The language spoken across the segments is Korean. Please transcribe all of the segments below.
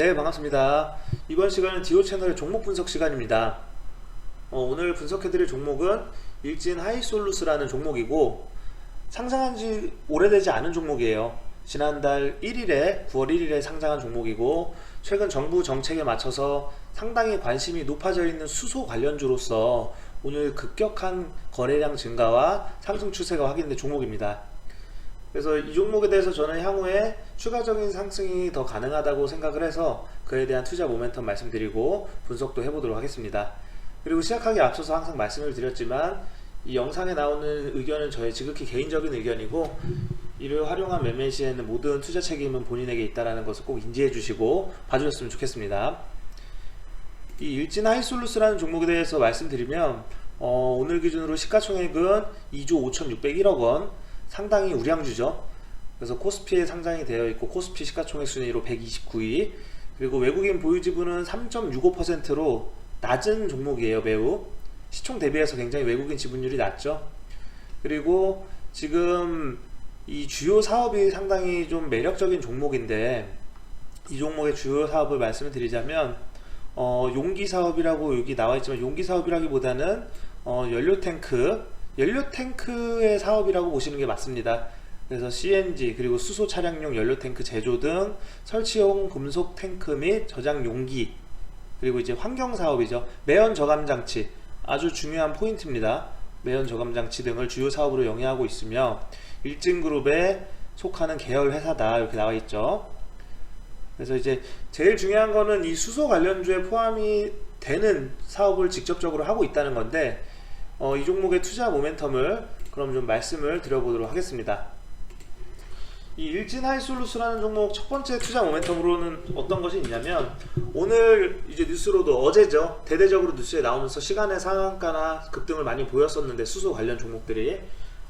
네 반갑습니다. 이번 시간은 디오 채널의 종목 분석 시간입니다. 어, 오늘 분석해드릴 종목은 일진 하이솔루스라는 종목이고 상장한 지 오래되지 않은 종목이에요. 지난달 1일에 9월 1일에 상장한 종목이고 최근 정부 정책에 맞춰서 상당히 관심이 높아져 있는 수소 관련주로서 오늘 급격한 거래량 증가와 상승 추세가 확인된 종목입니다 그래서 이 종목에 대해서 저는 향후에 추가적인 상승이 더 가능하다고 생각을 해서 그에 대한 투자 모멘텀 말씀드리고 분석도 해보도록 하겠습니다. 그리고 시작하기 앞서서 항상 말씀을 드렸지만 이 영상에 나오는 의견은 저의 지극히 개인적인 의견이고 이를 활용한 매매 시에는 모든 투자 책임은 본인에게 있다는 것을 꼭 인지해 주시고 봐주셨으면 좋겠습니다. 이 일진 하이솔루스라는 종목에 대해서 말씀드리면 어, 오늘 기준으로 시가총액은 2조 5,601억 원 상당히 우량주죠. 그래서 코스피에 상장이 되어 있고 코스피 시가총액 순위로 129위 그리고 외국인 보유 지분은 3.65%로 낮은 종목이에요 매우 시총 대비해서 굉장히 외국인 지분율이 낮죠. 그리고 지금 이 주요 사업이 상당히 좀 매력적인 종목인데 이 종목의 주요 사업을 말씀을 드리자면 어, 용기 사업이라고 여기 나와 있지만 용기 사업이라기보다는 어, 연료 탱크 연료 탱크의 사업이라고 보시는 게 맞습니다. 그래서 CNG 그리고 수소 차량용 연료 탱크 제조 등 설치용 금속 탱크 및 저장 용기 그리고 이제 환경 사업이죠. 매연 저감 장치 아주 중요한 포인트입니다. 매연 저감 장치 등을 주요 사업으로 영위하고 있으며 일진 그룹에 속하는 계열 회사다 이렇게 나와 있죠. 그래서 이제 제일 중요한 거는 이 수소 관련주에 포함이 되는 사업을 직접적으로 하고 있다는 건데 어, 이 종목의 투자 모멘텀을 그럼 좀 말씀을 드려보도록 하겠습니다. 이 일진 하이솔루스라는 종목 첫 번째 투자 모멘텀으로는 어떤 것이 있냐면 오늘 이제 뉴스로도 어제죠 대대적으로 뉴스에 나오면서 시간의 상한가나 급등을 많이 보였었는데 수소 관련 종목들이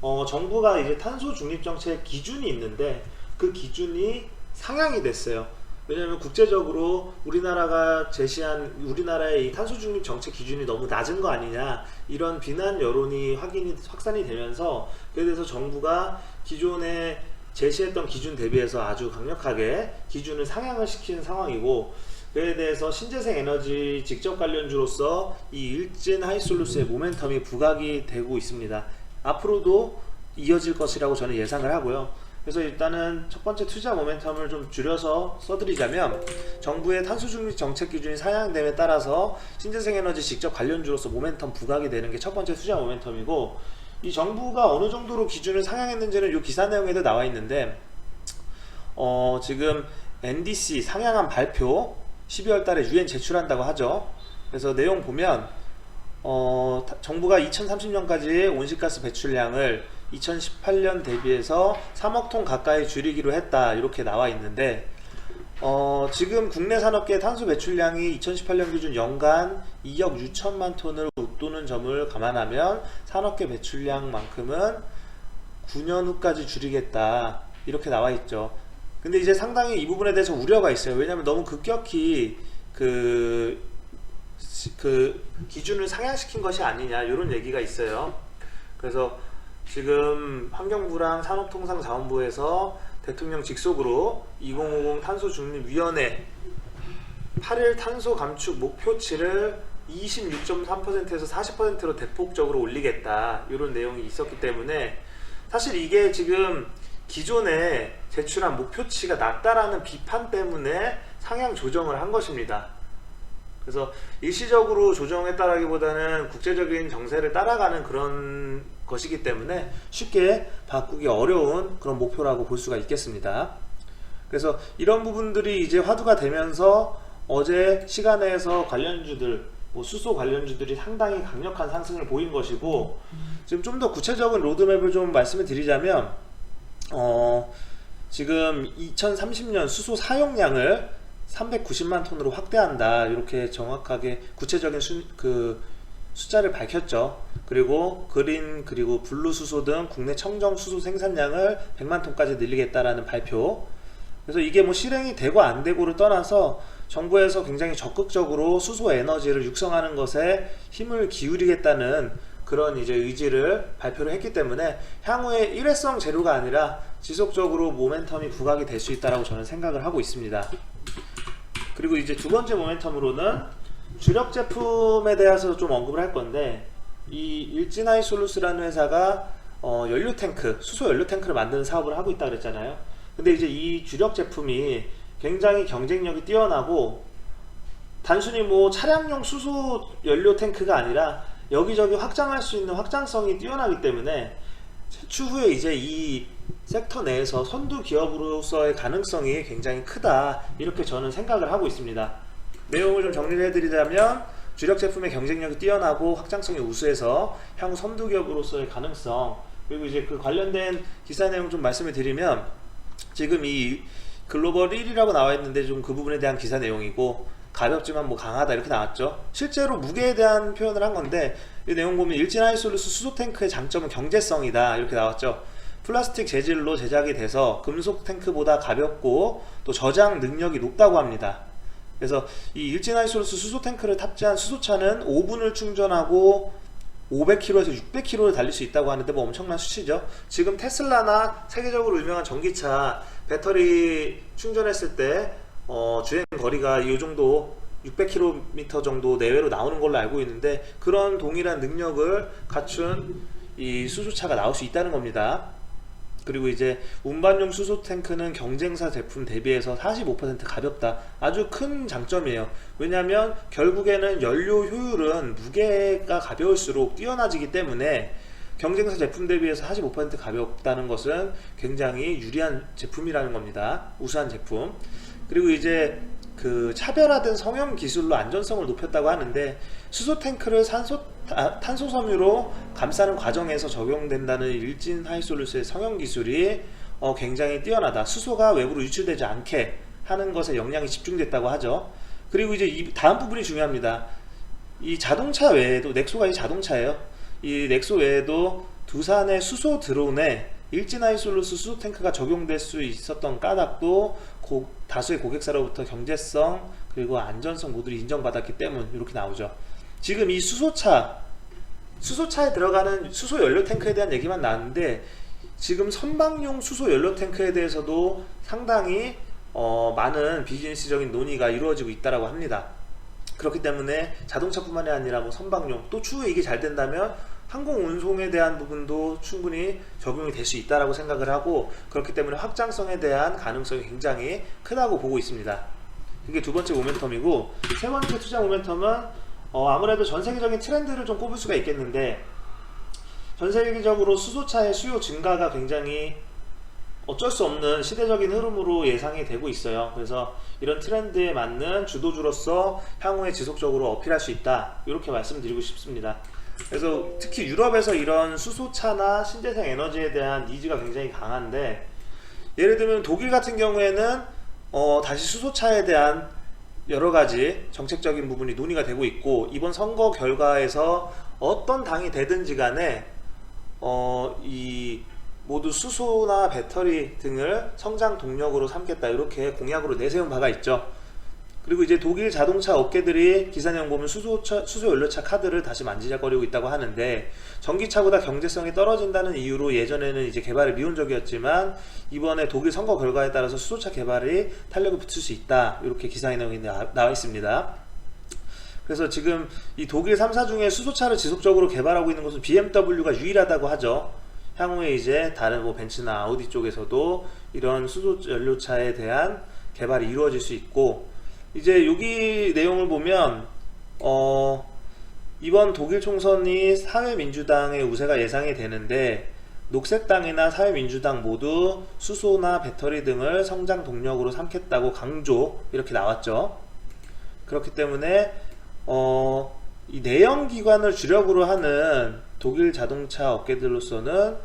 어, 정부가 이제 탄소 중립 정책 기준이 있는데 그 기준이 상향이 됐어요. 왜냐하면 국제적으로 우리나라가 제시한 우리나라의 이 탄소 중립 정책 기준이 너무 낮은 거 아니냐 이런 비난 여론이 확인이 확산이 되면서 그에 대해서 정부가 기존에 제시했던 기준 대비해서 아주 강력하게 기준을 상향을 시키는 상황이고 그에 대해서 신재생 에너지 직접 관련주로서 이 일진 하이솔루스의 모멘텀이 부각이 되고 있습니다. 앞으로도 이어질 것이라고 저는 예상을 하고요. 그래서 일단은 첫 번째 투자 모멘텀을 좀 줄여서 써드리자면 정부의 탄소 중립 정책 기준이 상향됨에 따라서 신재생 에너지 직접 관련주로서 모멘텀 부각이 되는 게 첫 번째 투자 모멘텀이고 이 정부가 어느 정도로 기준을 상향했는지는 이 기사 내용에도 나와 있는데 어 지금 NDC 상향한 발표 12월 달에 유엔 제출한다고 하죠. 그래서 내용 보면 어, 타- 정부가 2030년까지 온실가스 배출량을 2018년 대비해서 3억 톤 가까이 줄이기로 했다 이렇게 나와 있는데 어, 지금 국내 산업계 탄소 배출량이 2018년 기준 연간 2억 6천만 톤을 웃도는 점을 감안하면 산업계 배출량만큼은 9년 후까지 줄이겠다 이렇게 나와 있죠. 근데 이제 상당히 이 부분에 대해서 우려가 있어요. 왜냐하면 너무 급격히 그, 시- 그 기준을 상향시킨 것이 아니냐 이런 얘기가 있어요. 그래서 지금 환경부랑 산업통상자원부에서 대통령 직속으로 2050 탄소중립위원회 8일 탄소 감축 목표치를 26.3%에서 40%로 대폭적으로 올리겠다 이런 내용이 있었기 때문에 사실 이게 지금 기존에 제출한 목표치가 낮다라는 비판 때문에 상향 조정을 한 것입니다. 그래서 일시적으로 조정했다라기보다는 국제적인 정세를 따라가는 그런 것이기 때문에 쉽게 바꾸기 어려운 그런 목표라고 볼 수가 있겠습니다. 그래서 이런 부분들이 이제 화두가 되면서 어제 시간에서 관련주들, 뭐 수소 관련주들이 상당히 강력한 상승을 보인 것이고 지금 좀 더 구체적인 로드맵을 좀 말씀을 드리자면 어, 지금 2030년 수소 사용량을 390만 톤으로 확대한다 이렇게 정확하게 구체적인 수, 그 숫자를 밝혔죠. 그리고 그린 그리고 블루 수소 등 국내 청정 수소 생산량을 100만 톤까지 늘리겠다라는 발표. 그래서 이게 뭐 실행이 되고 안 되고를 떠나서 정부에서 굉장히 적극적으로 수소 에너지를 육성하는 것에 힘을 기울이겠다는 그런 이제 의지를 발표를 했기 때문에 향후에 일회성 재료가 아니라 지속적으로 모멘텀이 부각이 될 수 있다라고 저는 생각을 하고 있습니다. 그리고 이제 두 번째 모멘텀으로는 주력 제품에 대해서 좀 언급을 할 건데 이 일진하이 솔루스라는 회사가 어, 연료 탱크, 수소 연료 탱크를 만드는 사업을 하고 있다 그랬잖아요. 근데 이제 이 주력 제품이 굉장히 경쟁력이 뛰어나고 단순히 뭐 차량용 수소 연료 탱크가 아니라 여기저기 확장할 수 있는 확장성이 뛰어나기 때문에 추후에 이제 이 섹터 내에서 선두 기업으로서의 가능성이 굉장히 크다 이렇게 저는 생각을 하고 있습니다. 내용을 좀 정리를 해드리자면 주력 제품의 경쟁력이 뛰어나고 확장성이 우수해서 향후 선두 기업으로서의 가능성 그리고 이제 그 관련된 기사 내용 좀 말씀을 드리면 지금 이 글로벌 1위라고 나와 있는데 좀 그 부분에 대한 기사 내용이고 가볍지만 뭐 강하다 이렇게 나왔죠. 실제로 무게에 대한 표현을 한 건데 이 내용 보면 일진 하이솔루스 수소 탱크의 장점은 경제성이다 이렇게 나왔죠. 플라스틱 재질로 제작이 돼서 금속 탱크보다 가볍고 또 저장 능력이 높다고 합니다. 그래서 이 일진 하이솔루스 수소 탱크를 탑재한 수소차는 5분을 충전하고 500km에서 600km를 달릴 수 있다고 하는데 뭐 엄청난 수치죠. 지금 테슬라나 세계적으로 유명한 전기차 배터리 충전했을 때 어, 주행 거리가 이 정도 600km 정도 내외로 나오는 걸로 알고 있는데 그런 동일한 능력을 갖춘 이 수소차가 나올 수 있다는 겁니다. 그리고 이제 운반용 수소 탱크는 경쟁사 제품 대비해서 45% 가볍다. 아주 큰 장점이에요. 왜냐하면 결국에는 연료 효율은 무게가 가벼울수록 뛰어나지기 때문에 경쟁사 제품 대비해서 45% 가볍다는 것은 굉장히 유리한 제품이라는 겁니다. 우수한 제품. 그리고 이제 그 차별화된 성형 기술로 안전성을 높였다고 하는데 수소 탱크를 산소 아, 탄소 섬유로 감싸는 과정에서 적용된다는 일진 하이솔루스의 성형 기술이 어, 굉장히 뛰어나다. 수소가 외부로 유출되지 않게 하는 것에 역량이 집중됐다고 하죠. 그리고 이제 이 다음 부분이 중요합니다. 이 자동차 외에도 넥소가 이 자동차예요. 이 넥소 외에도 두산의 수소 드론에 일진 하이솔루스 수소 탱크가 적용될 수 있었던 까닭도 고, 다수의 고객사로부터 경제성 그리고 안전성 모두를 인정받았기 때문 이렇게 나오죠. 지금 이 수소차 수소차에 들어가는 수소 연료 탱크에 대한 얘기만 나왔는데 지금 선박용 수소 연료 탱크에 대해서도 상당히 어, 많은 비즈니스적인 논의가 이루어지고 있다라고 합니다. 그렇기 때문에 자동차뿐만이 아니라 뭐 선박용 또 추후에 이게 잘 된다면 항공 운송에 대한 부분도 충분히 적용이 될 수 있다라고 생각을 하고 그렇기 때문에 확장성에 대한 가능성이 굉장히 크다고 보고 있습니다. 이게 두 번째 모멘텀이고 세 번째 투자 모멘텀은 어, 아무래도 전 세계적인 트렌드를 좀 꼽을 수가 있겠는데 전 세계적으로 수소차의 수요 증가가 굉장히 어쩔 수 없는 시대적인 흐름으로 예상이 되고 있어요. 그래서 이런 트렌드에 맞는 주도주로서 향후에 지속적으로 어필할 수 있다. 이렇게 말씀드리고 싶습니다. 그래서 특히 유럽에서 이런 수소차나 신재생 에너지에 대한 니즈가 굉장히 강한데 예를 들면 독일 같은 경우에는 어, 다시 수소차에 대한 여러 가지 정책적인 부분이 논의가 되고 있고 이번 선거 결과에서 어떤 당이 되든지 간에 어, 이 모두 수소나 배터리 등을 성장 동력으로 삼겠다 이렇게 공약으로 내세운 바가 있죠. 그리고 이제 독일 자동차 업계들이 기사 내용 보면 수소차, 수소 연료차 카드를 다시 만지작거리고 있다고 하는데 전기차보다 경제성이 떨어진다는 이유로 예전에는 이제 개발을 미온적이었지만 이번에 독일 선거 결과에 따라서 수소차 개발이 탄력을 붙일 수 있다 이렇게 기사 내용이 나- 나와 있습니다. 그래서 지금 이 독일 3사 중에 수소차를 지속적으로 개발하고 있는 것은 BMW가 유일하다고 하죠. 향후에 이제 다른 뭐 벤츠나 아우디 쪽에서도 이런 수소 연료차에 대한 개발이 이루어질 수 있고 이제 여기 내용을 보면 어 이번 독일 총선이 사회민주당의 우세가 예상이 되는데 녹색당이나 사회민주당 모두 수소나 배터리 등을 성장 동력으로 삼겠다고 강조 이렇게 나왔죠. 그렇기 때문에 어, 이 내연 기관을 주력으로 하는 독일 자동차 업계들로서는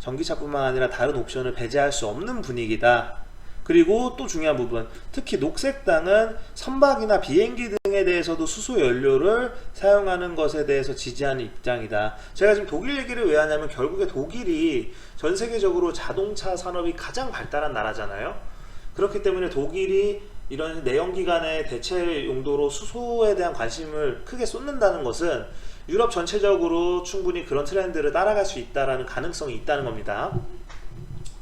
전기차뿐만 아니라 다른 옵션을 배제할 수 없는 분위기다. 그리고 또 중요한 부분, 특히 녹색당은 선박이나 비행기 등에 대해서도 수소 연료를 사용하는 것에 대해서 지지하는 입장이다. 제가 지금 독일 얘기를 왜 하냐면 결국에 독일이 전 세계적으로 자동차 산업이 가장 발달한 나라잖아요. 그렇기 때문에 독일이 이런 내연기관의 대체 용도로 수소에 대한 관심을 크게 쏟는다는 것은 유럽 전체적으로 충분히 그런 트렌드를 따라갈 수 있다라는 가능성이 있다는 겁니다.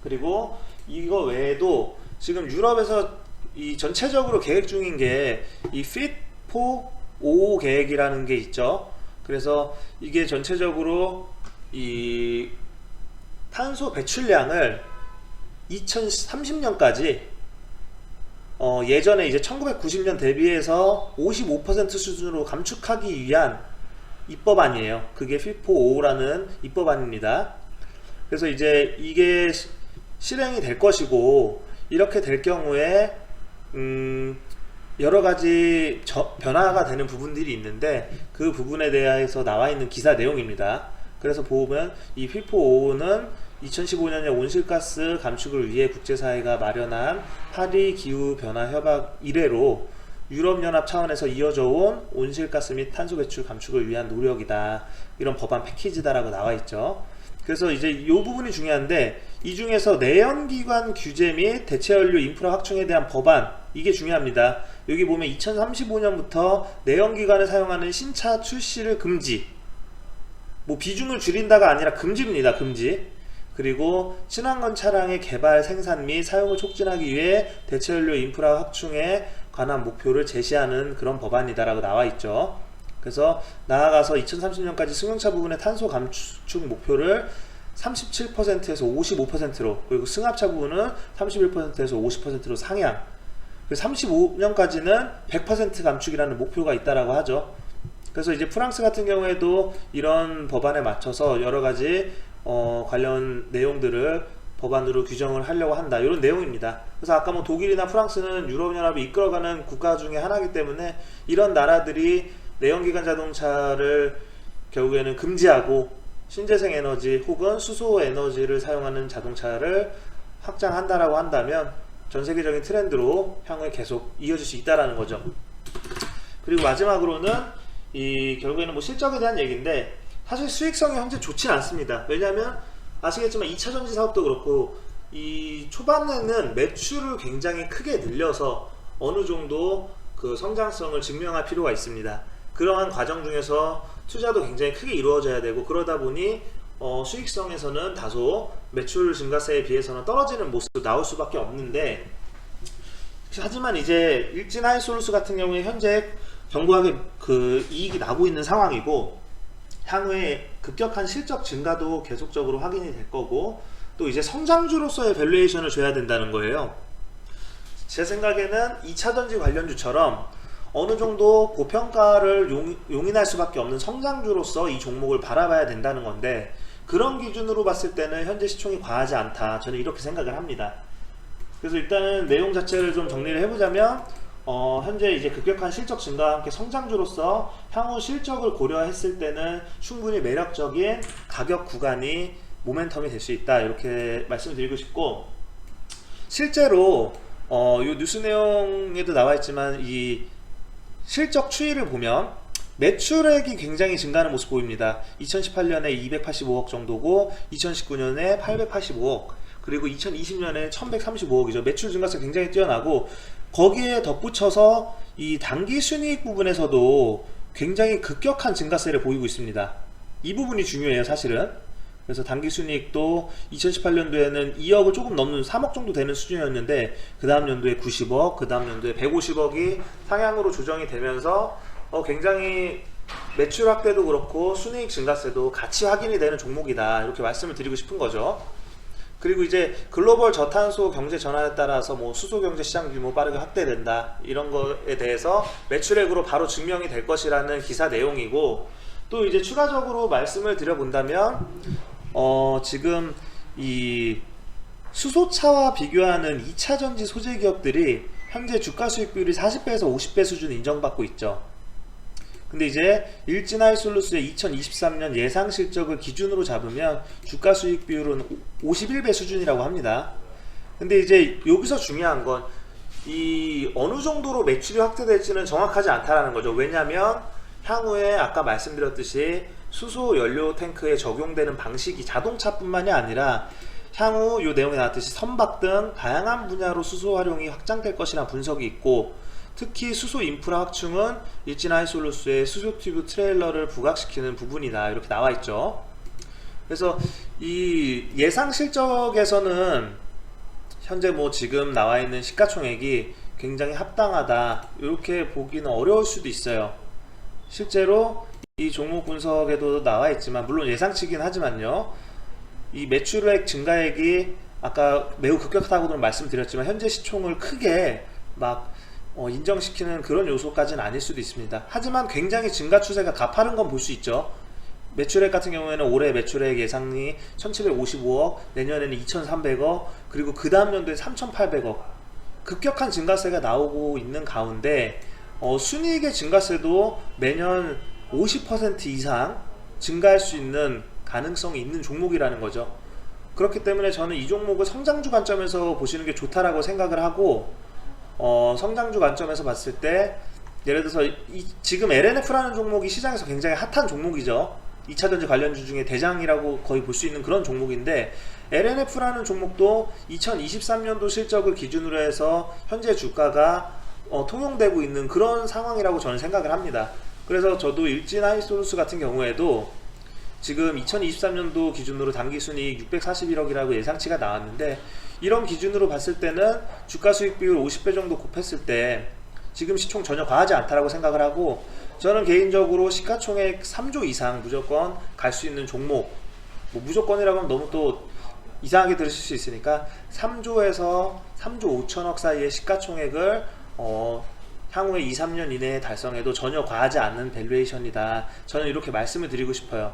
그리고 이거 외에도 지금 유럽에서 이 전체적으로 계획 중인 게 이 Fit for 5 계획이라는 게 있죠. 그래서 이게 전체적으로 이 탄소 배출량을 2030년까지 어, 예전에 이제 1990년 대비해서 55% 수준으로 감축하기 위한 입법안이에요. 그게 FIFO5라는 입법안입니다. 그래서 이제 이게 시- 실행이 될 것이고 이렇게 될 경우에 음, 여러 가지 저- 변화가 되는 부분들이 있는데 그 부분에 대해서 나와 있는 기사 내용입니다. 그래서 보면 이 FIFO5는 2015년에 온실가스 감축을 위해 국제사회가 마련한 파리 기후 변화 협약 이래로 유럽연합 차원에서 이어져 온 온실가스 및 탄소 배출 감축을 위한 노력이다. 이런 법안 패키지다라고 나와 있죠. 그래서 이제 이 부분이 중요한데 이 중에서 내연기관 규제 및 대체연료 인프라 확충에 대한 법안 이게 중요합니다. 여기 보면 2035년부터 내연기관을 사용하는 신차 출시를 금지. 뭐 비중을 줄인다가 아니라 금지입니다. 금지. 그리고 친환경 차량의 개발, 생산 및 사용을 촉진하기 위해 대체연료 인프라 확충에 관한 목표를 제시하는 그런 법안이다라고 나와 있죠. 그래서 나아가서 2030년까지 승용차 부분의 탄소 감축 목표를 37%에서 55%로 그리고 승합차 부분은 31%에서 50%로 상향. 그리고 35년까지는 100% 감축이라는 목표가 있다라고 하죠. 그래서 이제 프랑스 같은 경우에도 이런 법안에 맞춰서 여러 가지 어, 관련 내용들을 법안으로 규정을 하려고 한다. 이런 내용입니다. 그래서 아까 뭐 독일이나 프랑스는 유럽연합이 이끌어가는 국가 중에 하나이기 때문에 이런 나라들이 내연기관 자동차를 결국에는 금지하고 신재생 에너지 혹은 수소 에너지를 사용하는 자동차를 확장한다라고 한다면 전 세계적인 트렌드로 향후에 계속 이어질 수 있다라는 거죠. 그리고 마지막으로는 이 결국에는 뭐 실적에 대한 얘기인데 사실 수익성이 현재 좋진 않습니다. 왜냐하면 아시겠지만 2차 전지 사업도 그렇고 이 초반에는 매출을 굉장히 크게 늘려서 어느 정도 그 성장성을 증명할 필요가 있습니다. 그러한 과정 중에서 투자도 굉장히 크게 이루어져야 되고 그러다 보니 어, 수익성에서는 다소 매출 증가세에 비해서는 떨어지는 모습도 나올 수밖에 없는데 하지만 이제 일진 하이솔루스 같은 경우에 현재 견고하게 그 이익이 나고 있는 상황이고 향후에 급격한 실적 증가도 계속적으로 확인이 될 거고 또 이제 성장주로서의 밸류에이션을 줘야 된다는 거예요. 제 생각에는 2차 전지 관련주처럼 어느 정도 고평가를 용, 용인할 수밖에 없는 성장주로서 이 종목을 바라봐야 된다는 건데 그런 기준으로 봤을 때는 현재 시총이 과하지 않다. 저는 이렇게 생각을 합니다. 그래서 일단은 내용 자체를 좀 정리를 해보자면 어, 현재 이제 급격한 실적 증가와 함께 성장주로서 향후 실적을 고려했을 때는 충분히 매력적인 가격 구간이 모멘텀이 될 수 있다 이렇게 말씀드리고 싶고 실제로 어, 이 뉴스 내용에도 나와 있지만 이 실적 추이를 보면 매출액이 굉장히 증가하는 모습 보입니다. 2018년에 285억 정도고 2019년에 885억 그리고 2020년에 1135억이죠. 매출 증가세 굉장히 뛰어나고 거기에 덧붙여서 이 단기 순이익 부분에서도 굉장히 급격한 증가세를 보이고 있습니다. 이 부분이 중요해요, 사실은. 그래서 단기 순이익도 2018년도에는 2억을 조금 넘는 3억 정도 되는 수준이었는데 그 다음 연도에 90억, 그 다음 연도에 150억이 상향으로 조정이 되면서 어, 굉장히 매출 확대도 그렇고 순이익 증가세도 같이 확인이 되는 종목이다 이렇게 말씀을 드리고 싶은 거죠. 그리고 이제 글로벌 저탄소 경제 전환에 따라서 뭐 수소 경제 시장 규모 빠르게 확대된다 이런 거에 대해서 매출액으로 바로 증명이 될 것이라는 기사 내용이고 또 이제 추가적으로 말씀을 드려본다면 어 지금 이 수소차와 비교하는 2차 전지 소재 기업들이 현재 주가 수익 비율이 40배에서 50배 수준 인정받고 있죠. 근데 이제 일진하이솔루스의 2023년 예상 실적을 기준으로 잡으면 주가 수익 비율은 51배 수준이라고 합니다. 근데 이제 여기서 중요한 건 이 어느 정도로 매출이 확대될지는 정확하지 않다라는 거죠. 왜냐하면 향후에 아까 말씀드렸듯이 수소 연료 탱크에 적용되는 방식이 자동차뿐만이 아니라 향후 이 내용에 나왔듯이 선박 등 다양한 분야로 수소 활용이 확장될 것이라는 분석이 있고 특히 수소 인프라 확충은 일진 하이솔루스의 수소 튜브 트레일러를 부각시키는 부분이다 이렇게 나와 있죠. 그래서 이 예상 실적에서는 현재 뭐 지금 나와 있는 시가총액이 굉장히 합당하다 이렇게 보기는 어려울 수도 있어요. 실제로 이 종목 분석에도 나와 있지만 물론 예상치긴 하지만요. 이 매출액 증가액이 아까 매우 급격하다고도 말씀드렸지만 현재 시총을 크게 막 어, 인정시키는 그런 요소까지는 아닐 수도 있습니다. 하지만 굉장히 증가 추세가 가파른 건 볼 수 있죠. 매출액 같은 경우에는 올해 매출액 예상이 1755억, 내년에는 2300억, 그리고 그 다음 연도에 3800억. 급격한 증가세가 나오고 있는 가운데 어, 순이익의 증가세도 매년 50% 이상 증가할 수 있는 가능성이 있는 종목이라는 거죠. 그렇기 때문에 저는 이 종목을 성장주 관점에서 보시는 게 좋다라고 생각을 하고 어, 성장주 관점에서 봤을 때 예를 들어서 이, 지금 LNF라는 종목이 시장에서 굉장히 핫한 종목이죠. 2차 전지 관련주 중에 대장이라고 거의 볼 수 있는 그런 종목인데 LNF라는 종목도 2023년도 실적을 기준으로 해서 현재 주가가 어, 통용되고 있는 그런 상황이라고 저는 생각을 합니다. 그래서 저도 일진 하이소루스 같은 경우에도 지금 2023년도 기준으로 당기 순이익 641억이라고 예상치가 나왔는데 이런 기준으로 봤을 때는 주가 수익 비율 50배 정도 곱했을 때 지금 시총 전혀 과하지 않다라고 생각을 하고 저는 개인적으로 시가총액 3조 이상 무조건 갈 수 있는 종목 뭐 무조건이라고 하면 너무 또 이상하게 들으실 수 있으니까 3조에서 3조 5천억 사이의 시가총액을 어, 향후에 2, 3년 이내에 달성해도 전혀 과하지 않는 밸류에이션이다. 저는 이렇게 말씀을 드리고 싶어요.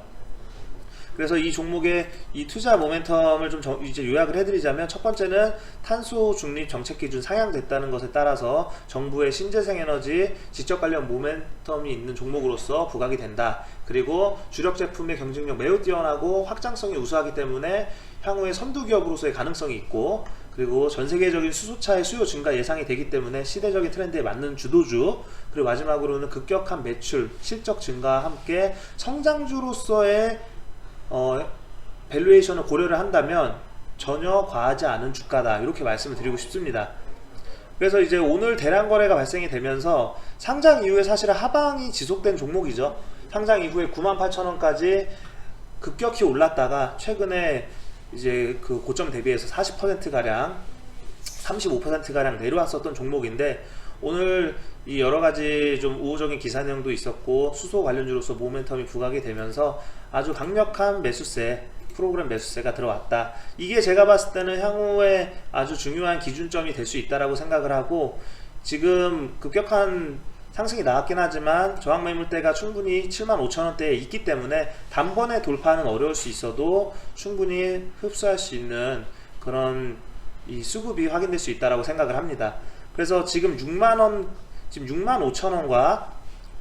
그래서 이 종목의 이 투자 모멘텀을 좀 정- 이제 요약을 해드리자면 첫 번째는 탄소 중립 정책 기준 상향됐다는 것에 따라서 정부의 신재생 에너지 지적 관련 모멘텀이 있는 종목으로서 부각이 된다. 그리고 주력 제품의 경쟁력 매우 뛰어나고 확장성이 우수하기 때문에 향후에 선두 기업으로서의 가능성이 있고 그리고 전 세계적인 수소차의 수요 증가 예상이 되기 때문에 시대적인 트렌드에 맞는 주도주 그리고 마지막으로는 급격한 매출 실적 증가와 함께 성장주로서의 어, 밸류에이션을 고려를 한다면 전혀 과하지 않은 주가다 이렇게 말씀을 드리고 싶습니다. 그래서 이제 오늘 대량 거래가 발생이 되면서 상장 이후에 사실은 하방이 지속된 종목이죠. 상장 이후에 98,000원까지 급격히 올랐다가 최근에 이제 그 고점 대비해서 40% 가량 35% 가량 내려왔었던 종목인데 오늘 이 여러 가지 좀 우호적인 기사 내용도 있었고 수소 관련주로서 모멘텀이 부각이 되면서 아주 강력한 매수세 프로그램 매수세가 들어왔다. 이게 제가 봤을 때는 향후에 아주 중요한 기준점이 될 수 있다라고 생각을 하고 지금 급격한 상승이 나왔긴 하지만 저항 매물대가 충분히 7만 5천 원대에 있기 때문에 단번에 돌파는 어려울 수 있어도 충분히 흡수할 수 있는 그런 이 수급이 확인될 수 있다라고 생각을 합니다. 그래서 지금 6만 원, 지금 6만 5천 원과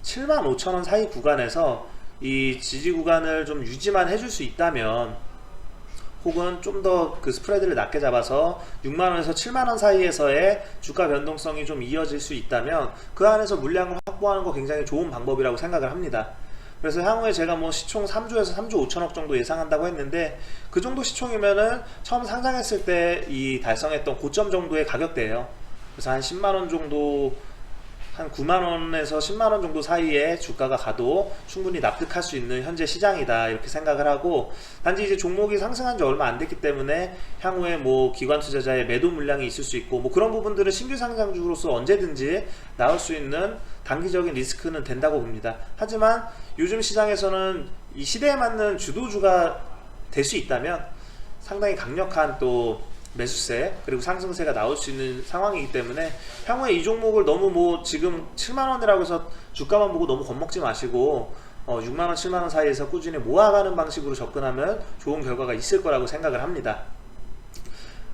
7만 5천 원 사이 구간에서 이 지지 구간을 좀 유지만 해줄 수 있다면 혹은 좀 더 그 스프레드를 낮게 잡아서 6만원에서 7만원 사이에서의 주가 변동성이 좀 이어질 수 있다면 그 안에서 물량을 확보하는 거 굉장히 좋은 방법이라고 생각을 합니다. 그래서 향후에 제가 뭐 시총 3조에서 3조 5천억 정도 예상한다고 했는데 그 정도 시총이면은 처음 상장했을 때 이 달성했던 고점 정도의 가격대예요. 그래서 한 10만원 정도 한 9만 원에서 10만 원 정도 사이에 주가가 가도 충분히 납득할 수 있는 현재 시장이다 이렇게 생각을 하고 단지 이제 종목이 상승한 지 얼마 안 됐기 때문에 향후에 뭐 기관 투자자의 매도 물량이 있을 수 있고 뭐 그런 부분들은 신규 상장주로서 언제든지 나올 수 있는 단기적인 리스크는 된다고 봅니다. 하지만 요즘 시장에서는 이 시대에 맞는 주도주가 될 수 있다면 상당히 강력한 또 매수세 그리고 상승세가 나올 수 있는 상황이기 때문에 향후에 이 종목을 너무 뭐 지금 7만 원이라고 해서 주가만 보고 너무 겁먹지 마시고 어 6만 원, 7만 원 사이에서 꾸준히 모아가는 방식으로 접근하면 좋은 결과가 있을 거라고 생각을 합니다.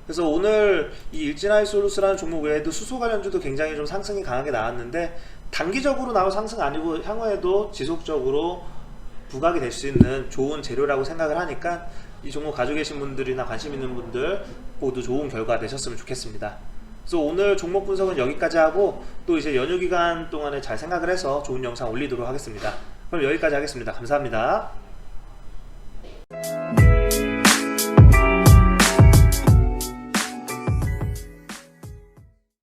그래서 오늘 이 일진하이 솔루스라는 종목 외에도 수소 관련주도 굉장히 좀 상승이 강하게 나왔는데 단기적으로 나올 상승 아니고 향후에도 지속적으로 부각이 될 수 있는 좋은 재료라고 생각을 하니까 이 종목 가지고 계신 분들이나 관심 있는 분들 모두 좋은 결과 되셨으면 좋겠습니다. 그래서 오늘 종목 분석은 여기까지 하고 또 이제 연휴 기간 동안에 잘 생각을 해서 좋은 영상 올리도록 하겠습니다. 그럼 여기까지 하겠습니다. 감사합니다.